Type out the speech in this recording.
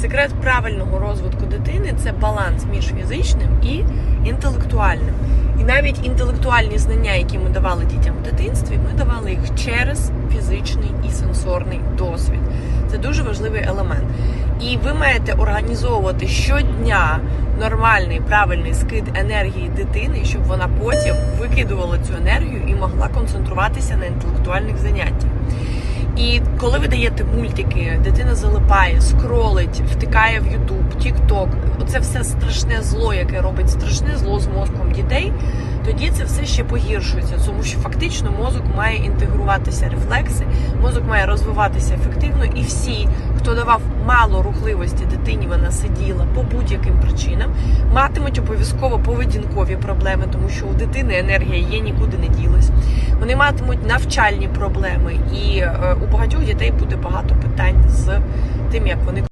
Секрет правильного розвитку дитини це баланс між фізичним і інтелектуальним. І навіть інтелектуальні знання, які ми давали дітям в дитинстві, ми давали їх через фізичний і сенсорний досвід. Це дуже важливий елемент. І ви маєте організовувати щодня нормальний правильний скид енергії дитини, щоб вона потім викидувала цю енергію і могла концентруватися на інтелектуальних заняттях. І коли ви даєте мультики, дитина залипає, скролить, втикає в Ютуб, Тікток, оце все страшне зло, яке робить страшне зло з мозком дітей, тоді це все ще погіршується, тому що фактично мозок має інтегруватися рефлекси, мозок має розвиватися ефективно, і всі, хто давав мало рухливості дитині, вона сиділа по будь-яким причинам, матимуть обов'язково поведінкові проблеми, тому що у дитини енергія є, нікуди не ділась. Вони матимуть навчальні проблеми, і е, у багатьох дітей буде багато питань з тим, як вони